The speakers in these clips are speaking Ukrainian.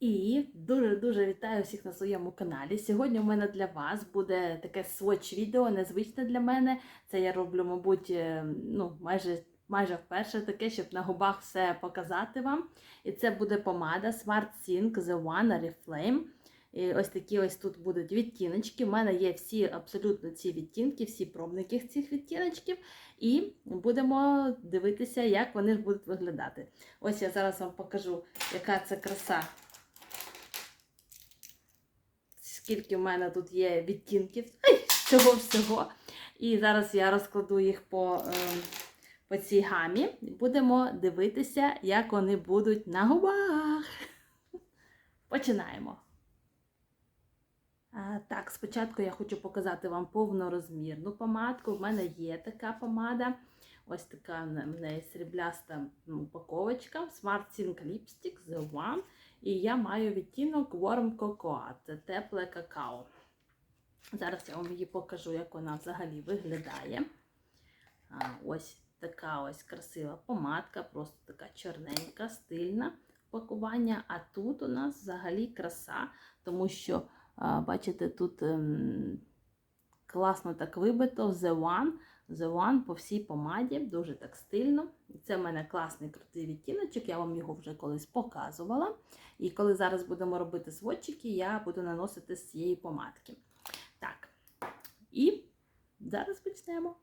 І дуже-дуже вітаю всіх на своєму каналі. Сьогодні у мене для вас буде таке своч відео, незвичне для мене. Це я роблю, мабуть, е, ну, майже, майже вперше таке, щоб на губах все показати вам. І це буде помада Smart Sync The One Oriflame. І ось такі ось тут будуть відтіночки. У мене є всі абсолютно ці відтінки, всі пробники цих відтіночків. І будемо дивитися, як вони будуть виглядати. Ось я зараз вам покажу, яка це краса. Скільки в мене тут є відтінків цього всього. І зараз я розкладу їх по, е, по цій гамі. Будемо дивитися, як вони будуть на губах. Починаємо. Так, спочатку я хочу показати вам повнорозмірну помадку. В мене є така помада. Ось така в неї срібляста упаковочка. Smart Sync Lipstick The One. І я маю відтінок Warm Cocoa, це тепле какао. Зараз я вам її покажу, як вона взагалі виглядає. Ось така ось красива помадка, просто така чорненька, стильна пакування. А тут у нас взагалі краса, тому що, бачите, тут ем, класно так вибито The One. The One по всій помаді, дуже так стильно. Це в мене класний крутий відтіночок, я вам його вже колись показувала. І коли зараз будемо робити сводчики, я буду наносити з цієї помадки. Так, і зараз почнемо.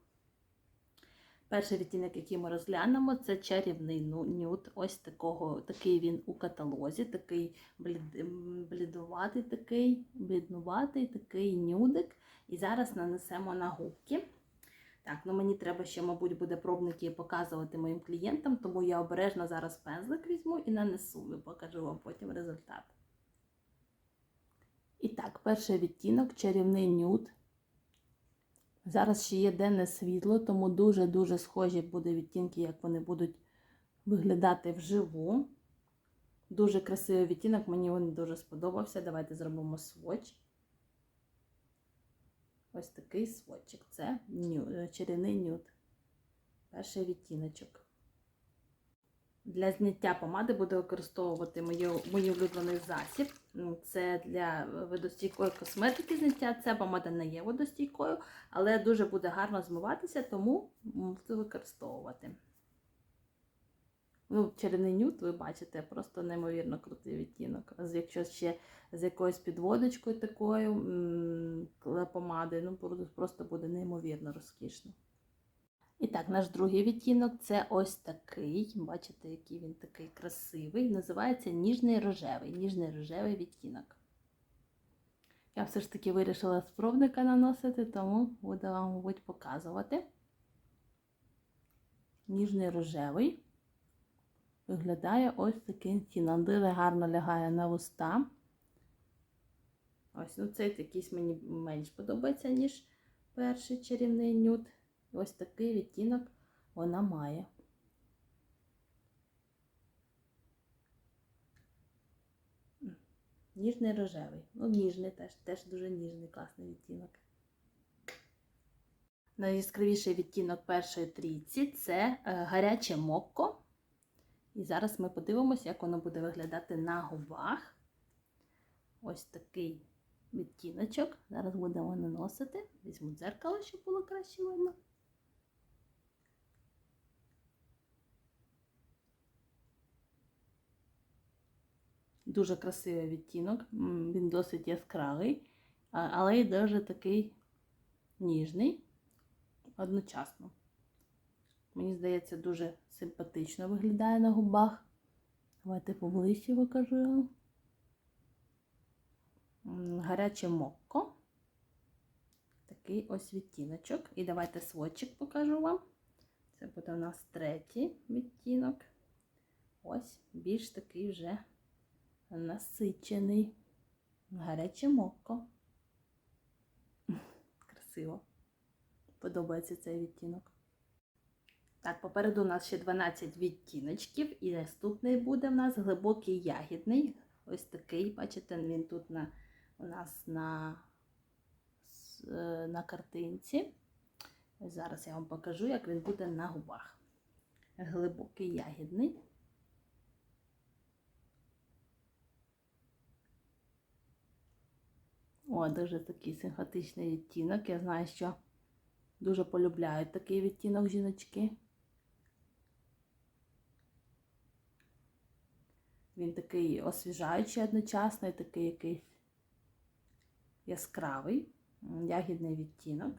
Перший відтінок, який ми розглянемо, це чарівний нюд. Ось такого, такий він у каталозі, такий блід, блідуватий, такий, бліднуватий, такий нюдик. І зараз нанесемо на губки. Так, ну мені треба ще, мабуть, буде пробники показувати моїм клієнтам, тому я обережно зараз пензлик візьму і нанесу, і покажу вам потім результат. І так, перший відтінок чарівний нюд. Зараз ще є денне світло, тому дуже-дуже схожі буде відтінки, як вони будуть виглядати вживу. Дуже красивий відтінок, мені він дуже сподобався. Давайте зробимо сводч. Ось такий сводчик. Це ню, чарівний нюд. Перший відтіночок. Для зняття помади буду використовувати мій улюблений засіб. Це для водостійкої косметики зняття. Ця помада не є водостійкою, але дуже буде гарно змиватися, тому можете використовувати. Ну, Чарівний нюд, ви бачите, просто неймовірно крутий відтінок. Якщо ще з якоюсь підводочкою такою помади, ну просто буде неймовірно розкішно. І так, наш другий відтінок це ось такий. Бачите, який він такий красивий. Називається ніжний рожевий. Ніжний рожевий відтінок. Я все ж таки вирішила з пробника наносити, тому буду вам, мабуть, показувати. Ніжний рожевий. Виглядає ось такий відтінок. Дуже гарно лягає на вуста. Ось, ну цей якийсь мені менш подобається, ніж перший чарівний нюд. Ось такий відтінок вона має. Ніжний рожевий. Ну, ніжний теж, теж дуже ніжний, класний відтінок. Найяскравіший відтінок першої трійці це е, гаряче мокко. І зараз ми подивимося, як воно буде виглядати на губах. Ось такий відтіночок. Зараз будемо наносити. Візьму дзеркало, щоб було краще видно. Дуже красивий відтінок, він досить яскравий, але й дуже такий ніжний одночасно. Мені здається, дуже симпатично виглядає на губах. Давайте поближче покажу. Гаряче мокко. Такий ось відтіночок. І давайте сводчик покажу вам. Це буде у нас третій відтінок. Ось більш такий вже насичений. Гаряче мокко. Красиво. Подобається цей відтінок. Так, попереду у нас ще 12 відтіночків, і наступний буде в нас глибокий ягідний. Ось такий, бачите, він тут на, у нас на, на картинці. Зараз я вам покажу, як він буде на губах. Глибокий ягідний. О, дуже такий симпатичний відтінок. Я знаю, що дуже полюбляють такий відтінок жіночки. Він такий освіжаючий одночасно і такий якийсь яскравий, ягідний відтінок.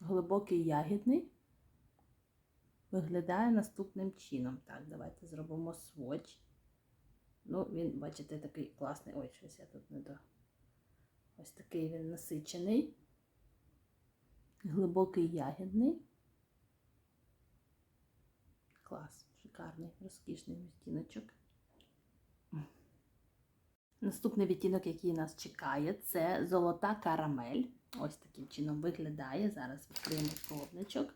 Глибокий ягідний. Виглядає наступним чином. Так, давайте зробимо сводч. Ну, він, бачите, такий класний. Ой, щось я тут не до. Ось такий він насичений, глибокий ягідний. Клас, шикарний, розкішний відтіночок. Наступний відтінок, який нас чекає, це золота карамель. Ось таким чином виглядає. Зараз відкриємо пробничок.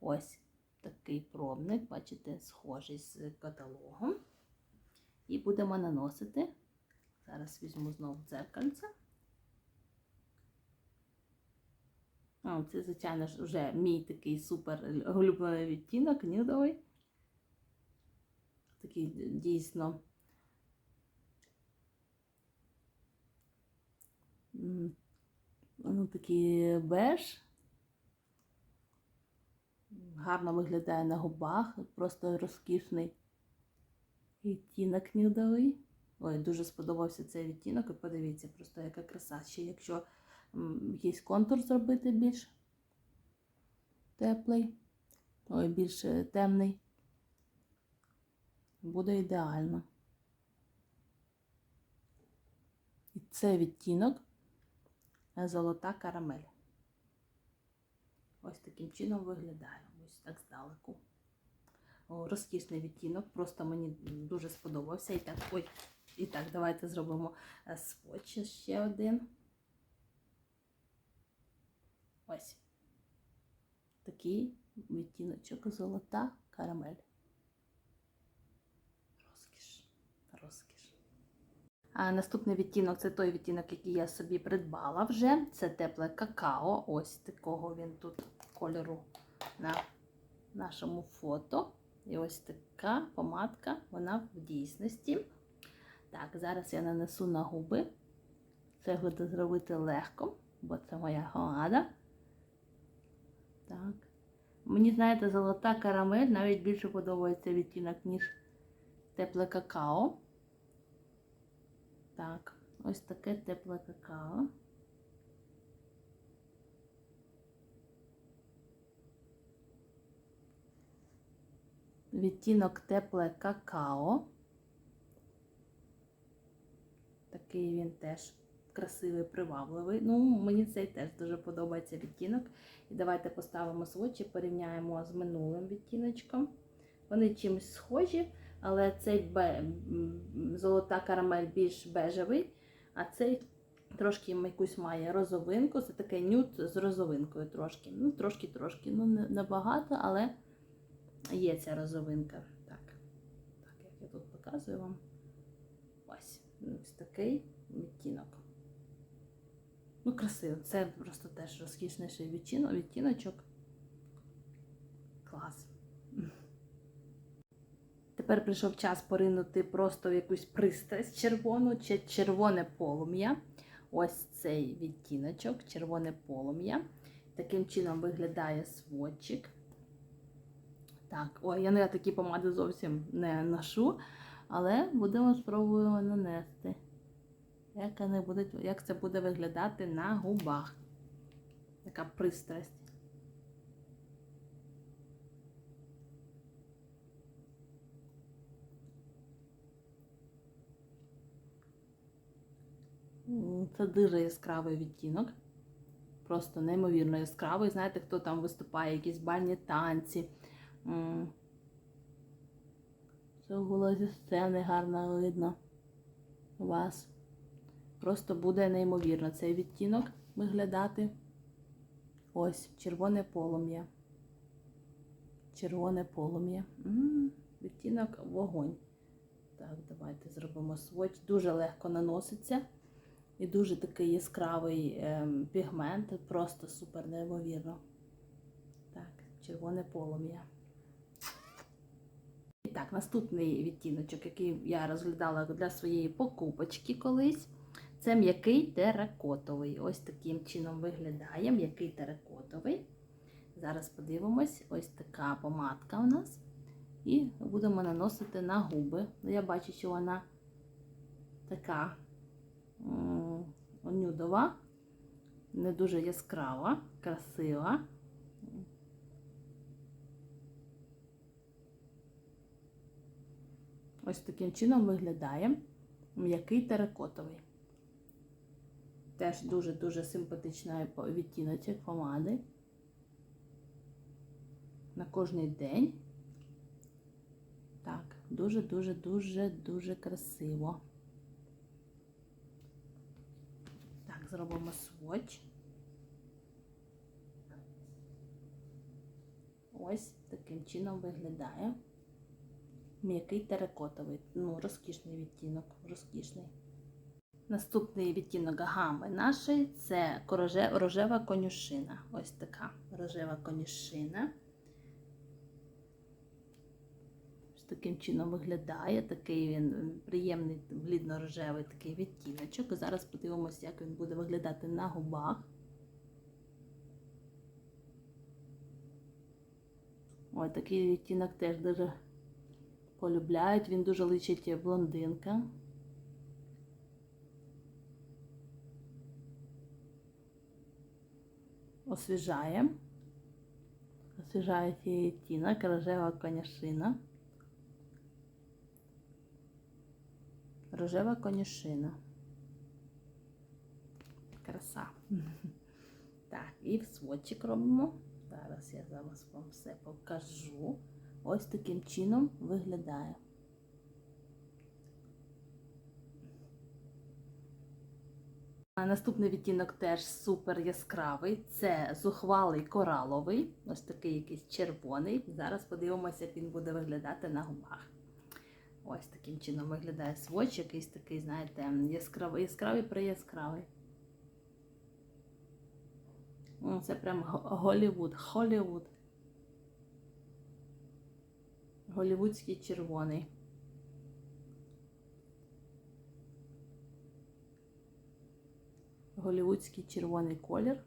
Ось такий пробник, бачите, схожий з каталогом. І будемо наносити. Зараз візьму знову дзеркальце. А, це, звичайно вже мій такий супер улюблений відтінок, нюдовий. Такий дійсно. Ну, такий беж. Гарно виглядає на губах, просто розкішний відтінок нюдовий. Ой, дуже сподобався цей відтінок. І подивіться, просто яка краса. Ще якщо якийсь контур зробити більш теплий, ой, більш е, темний, буде ідеально. І це відтінок золота карамель. Ось таким чином виглядає. Ось так здалеку. Розкішний відтінок, просто мені дуже сподобався. І так, ой, і так, давайте зробимо е, сводч ще один. Ось. Такий відтіночок золота карамель. Наступний відтінок це той відтінок, який я собі придбала вже. Це тепле какао. Ось такого він тут кольору на нашому фото. І ось така помадка, вона в дійсності. Так, зараз я нанесу на губи. Це буде зробити легко, бо це моя гамада. Так. Мені, знаєте, золота карамель навіть більше подобається відтінок, ніж тепле какао. Так, ось таке тепле какао. Відтінок тепле какао. Такий він теж красивий, привабливий. Ну, мені цей теж дуже подобається відтінок. І давайте поставимо сводчі, порівняємо з минулим відтіночком. Вони чимось схожі, але цей золота карамель більш бежевий, а цей трошки якусь має розовинку. Це таке нюд з розовинкою трошки. Ну, трошки-трошки. Ну, не набагато, але є ця розовинка. Так, так як я тут показую вам. Ось, ось такий відтінок. Ну, красиво. Це просто теж розкішніший відтіночок. Клас. Тепер прийшов час поринути просто в якусь пристрасть червону чи червоне полум'я. Ось цей відтіночок, червоне полум'я. Таким чином виглядає сводчик. Так, ой, я не такі помади зовсім не ношу, але будемо спробуємо нанести. Як, вони будуть, як це буде виглядати на губах? Така пристрасть. Це дуже яскравий відтінок. Просто неймовірно яскравий. Знаєте, хто там виступає, якісь бальні танці. Це було зі сцени гарно видно вас. Просто буде неймовірно цей відтінок виглядати. Ось, червоне полум'я. Червоне полум'я. Відтінок вогонь. Так, давайте зробимо сводч. Дуже легко наноситься. І дуже такий яскравий ем, пігмент. Просто супер неймовірно. Так, червоне полум'я. І так, наступний відтіночок, який я розглядала для своєї покупочки колись. Це м'який теракотовий. Ось таким чином виглядає м'який теракотовий. Зараз подивимось, ось така помадка у нас. І будемо наносити на губи. Ну, Я бачу, що вона така нюдова, не дуже яскрава, красива. Ось таким чином виглядає м'який теракотовий. Теж дуже-дуже симпатична відтіночок помади. На кожний день. Так, дуже-дуже-дуже-дуже красиво. Так, зробимо сводч. Ось таким чином виглядає. М'який теракотовий. Ну, розкішний відтінок, розкішний. Наступний відтінок гами нашої це рожева конюшина. Ось така рожева конюшина. Ось таким чином виглядає. Такий він приємний блідно-рожевий такий відтіночок. Зараз подивимося, як він буде виглядати на губах. Ой, такий відтінок теж дуже полюбляють. Він дуже личить блондинка. Освіжає. Освіжає цей відтінок, рожева коняшина. Рожева конюшина. Краса. Так, і в сводчик робимо. Зараз я зараз вам все покажу. Ось таким чином виглядає. Наступний відтінок теж супер яскравий. Це зухвалий кораловий, ось такий якийсь червоний. Зараз подивимося, як він буде виглядати на губах. Ось таким чином виглядає сводч, якийсь такий, знаєте, яскравий, яскравий прияскравий. Ну, Це прям Го- Голівуд, Холівуд. Голівудський червоний. Голівудський червоний колір.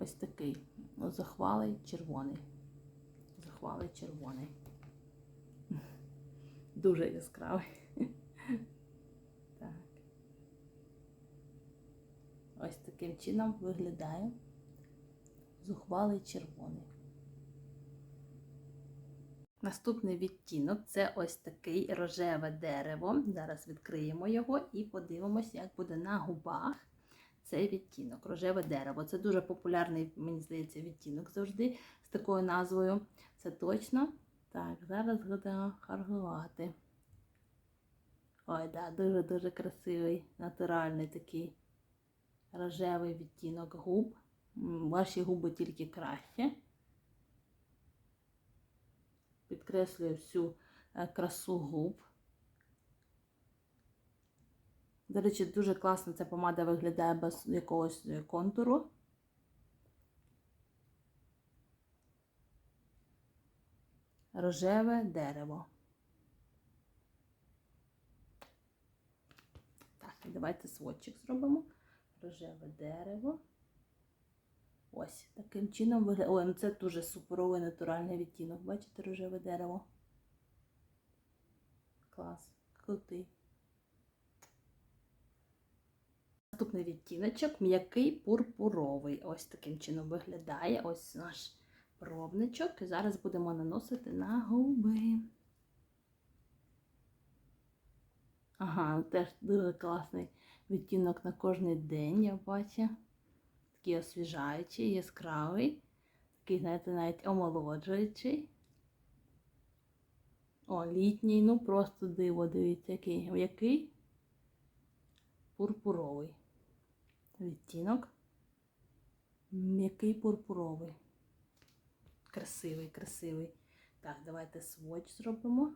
Ось такий ну, захвалий червоний. Захвалий червоний. Дуже яскравий. Так. Ось таким чином виглядає зухвалий червоний. Наступний відтінок це ось такий рожеве дерево. Зараз відкриємо його і подивимося, як буде на губах цей відтінок. Рожеве дерево. Це дуже популярний, мені здається, відтінок завжди з такою назвою. Це точно. Так, зараз будемо харгувати. Ой, да, дуже-дуже красивий, натуральний такий рожевий відтінок губ. Ваші губи тільки краще. Підкреслює всю е, красу губ. До речі, дуже класно ця помада виглядає без якогось е, контуру. Рожеве дерево. Так, давайте сводчик зробимо. Рожеве дерево. Ось, таким чином виглядає. Ой, ну це дуже суперовий натуральний відтінок. Бачите, рожеве дерево. Клас, крутий. Наступний відтіночок м'який пурпуровий. Ось таким чином виглядає. Ось наш пробничок. І зараз будемо наносити на губи. Ага, теж дуже класний відтінок на кожний день, я бачу. Такий освіжаючий, яскравий. Такий, знаєте, навіть омолоджуючий. О, літній, ну просто диво, дивіться, який. Який? Пурпуровий. Відтінок. М'який пурпуровий. Красивий, красивий. Так, давайте сводч зробимо.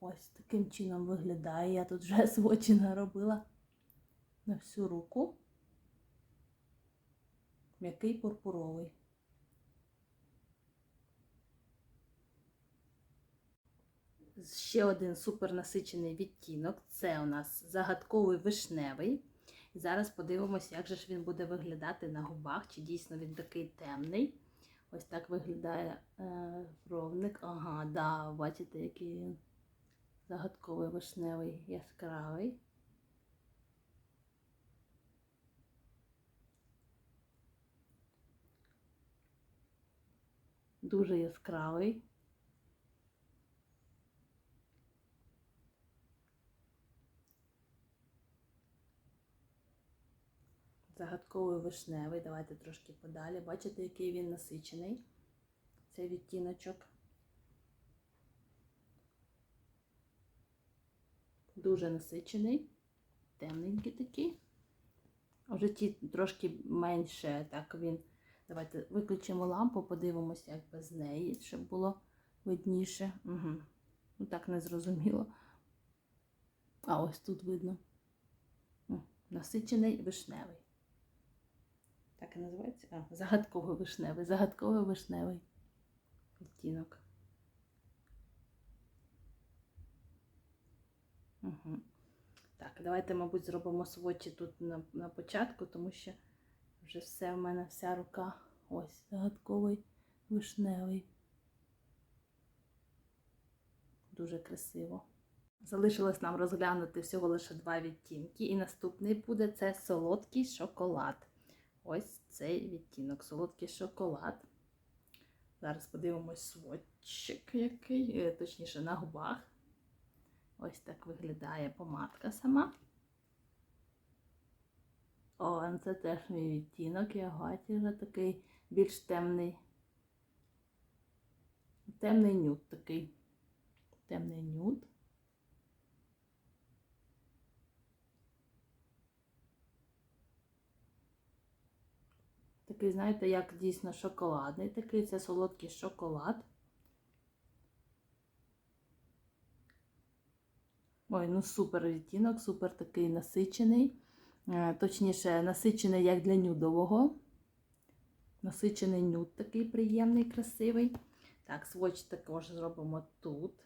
Ось таким чином виглядає. Я тут вже сводчі наробила на всю руку. М'який пурпуровий. Ще один супер насичений відтінок. Це у нас загадковий вишневий. Зараз подивимося, як же ж він буде виглядати на губах, чи дійсно він такий темний. Ось так виглядає е, бровник. Ага, да, бачите, який він загадковий вишневий яскравий. Дуже яскравий. Загадковий вишневий. Давайте трошки подалі. Бачите, який він насичений. Цей відтіночок. Дуже насичений, темненький такий. А вже ті трошки менше, так він. Давайте виключимо лампу, подивимося, як без неї, щоб було видніше. Угу. Ну так не зрозуміло. А ось тут видно. Насичений вишневий. Так і називається? А, загадковий вишневий. Загадковий вишневий відтінок. Угу. Так, давайте, мабуть, зробимо сводчі тут на, на початку, тому що вже все в мене, вся рука. Ось, загадковий вишневий. Дуже красиво. Залишилось нам розглянути всього лише два відтінки. І наступний буде це солодкий шоколад. Ось цей відтінок, солодкий шоколад. Зараз подивимось сводчик який, е, точніше, на губах. Ось так виглядає помадка сама. О, це теж мій відтінок, я вже такий більш темний. Темний нюд такий. Темний нюд. Такий, знаєте, як дійсно шоколадний такий, це солодкий шоколад. Ой, ну супер відтінок, супер такий насичений. Е, Точніше, насичений як для нюдового. Насичений нюд такий приємний, красивий. Так, сводч також зробимо тут,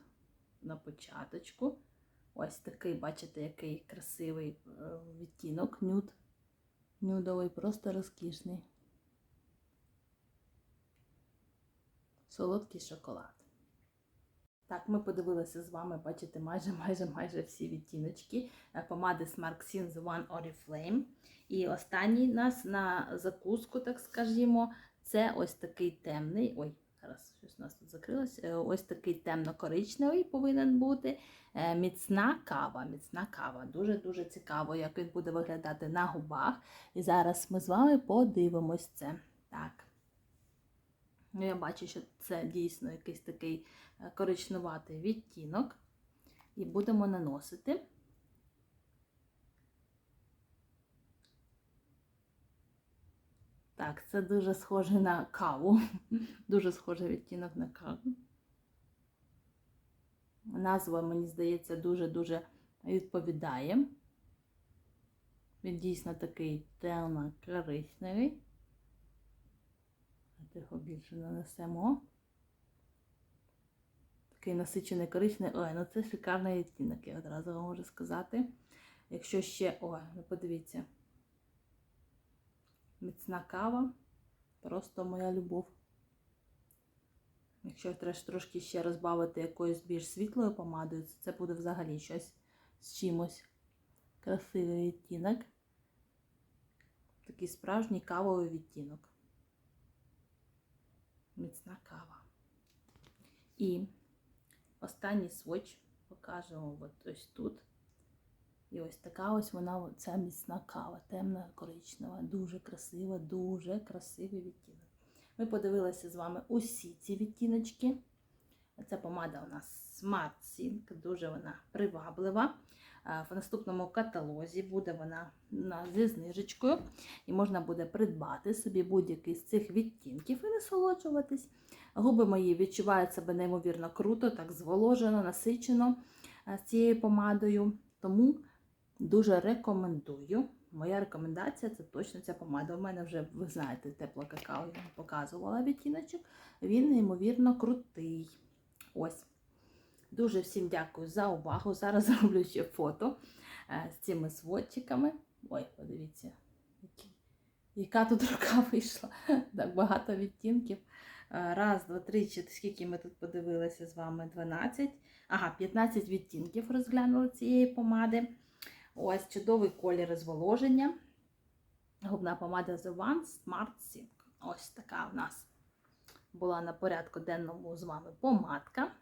на початочку. Ось такий, бачите, який красивий е, відтінок, нюд. Нюдовий, просто розкішний. Солодкий шоколад. Так, ми подивилися з вами, бачите, майже майже майже всі відтіночки е, помади Smart Scenes One Oriflame. І останній нас на закуску, так скажімо, це ось такий темний. Ой, зараз щось у нас тут закрилось. Е, Ось такий темно-коричневий повинен бути. Е, Міцна кава. Міцна кава. Дуже-дуже цікаво, як він буде виглядати на губах. І зараз ми з вами подивимось це. Так. Ну, я бачу, що це дійсно якийсь такий е, коричнуватий відтінок. І будемо наносити. Так, це дуже схоже на каву. Дуже схожий відтінок на каву. Назва, мені здається, дуже-дуже відповідає. Він дійсно такий темно-коричневий. Його більше нанесемо. Такий насичений коричневий. Ой, ну це шикарний відтінок, я одразу вам можу сказати. Якщо ще, ой, ну подивіться, міцна кава, просто моя любов. Якщо треш трошки ще розбавити якоюсь більш світлою помадою, це буде взагалі щось з чимось. Красивий відтінок. Такий справжній кавовий відтінок міцна кава. І останній сводч покажемо от ось тут. І ось така ось вона, ця міцна кава, темна коричнева, дуже красива, дуже красивий відтінок. Ми подивилися з вами усі ці відтіночки. Ця помада у нас Smart Silk, дуже вона приваблива. В наступному каталозі буде вона зі знижечкою, і можна буде придбати собі будь-який з цих відтінків і насолоджуватись. Губи мої відчувають себе неймовірно круто, так зволожено, насичено з цією помадою. Тому дуже рекомендую. Моя рекомендація це точно ця помада. У мене вже, ви знаєте, тепло какао я показувала відтіночок. Він неймовірно крутий. Ось. Дуже всім дякую за увагу. Зараз зроблю ще фото е, з цими сводчиками. Ой, подивіться, яка тут рука вийшла. Так багато відтінків. Е, Раз, два, три, чотири, скільки ми тут подивилися з вами? 12. Ага, 15 відтінків розглянули цієї помади. Ось чудовий колір зволоження. Губна помада The One Smart Silk. Ось така в нас була на порядку денному з вами помадка.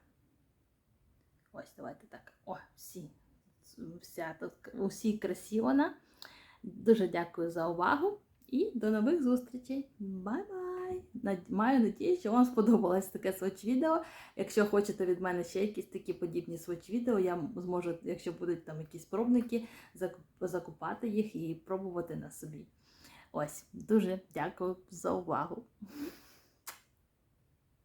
Ось, давайте так. О, всі, вся тут, усі красі вона. Дуже дякую за увагу і до нових зустрічей. Бай-бай! Маю надію, що вам сподобалось таке своч відео. Якщо хочете від мене ще якісь такі подібні своч відео, я зможу, якщо будуть там якісь пробники, закупати їх і пробувати на собі. Ось, дуже дякую за увагу.